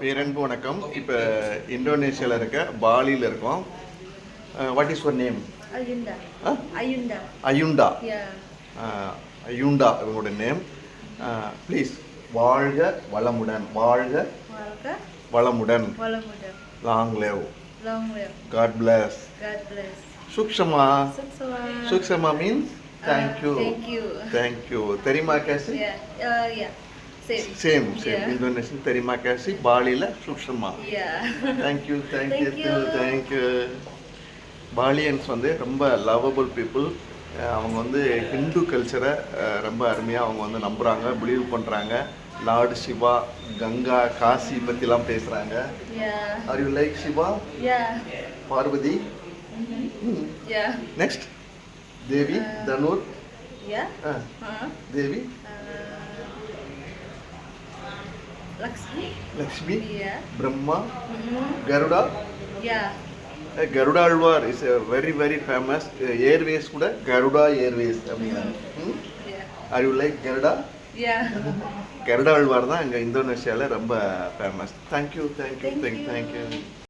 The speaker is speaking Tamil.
பேரன்பு வணக்கம் இப்போ இந்தோனேஷியாவில் இருக்க பாலியில் இருக்கோம் what is one name. Ayunda. Ayunda இவங்களோட நேம் ப்ளீஸ் வாழ்க வளமுடன் வாழ்க. வளமுடன். Long live. God bless. சுக்ஷமா. சுக்ஷமா means thank you. Thank you தெரியுமா கேசி Uh. Same same Yeah. Indonesian தெரியுமா கேசி பாலியில் சுக்ஷமா. Thank you thank you. Thank you பாலியன்ஸ் வந்து ரொம்ப லவபிள் பீப்புள் அவங்க வந்து ஹிந்து கல்ச்சரை ரொம்ப அருமையாக அவங்க வந்து நம்புகிறாங்க பிலீவ் பண்ணுறாங்க லார்டு சிவா கங்கா காசி பற்றிலாம் பேசுகிறாங்க. Are you like Shiva. Parvati. Next Devi Dhanur? Devi Lakshmi. Brahma. Garuda Yeah. Garudalvar is very very famous airways கூட கருடா ஏர்வேஸ் அப்படின்னாங்க Yeah. Are you like Garuda Yeah. Garudalvar தான் இங்கே இந்தோனேஷியாவில் ரொம்ப famous thank you thank you thank. Thank you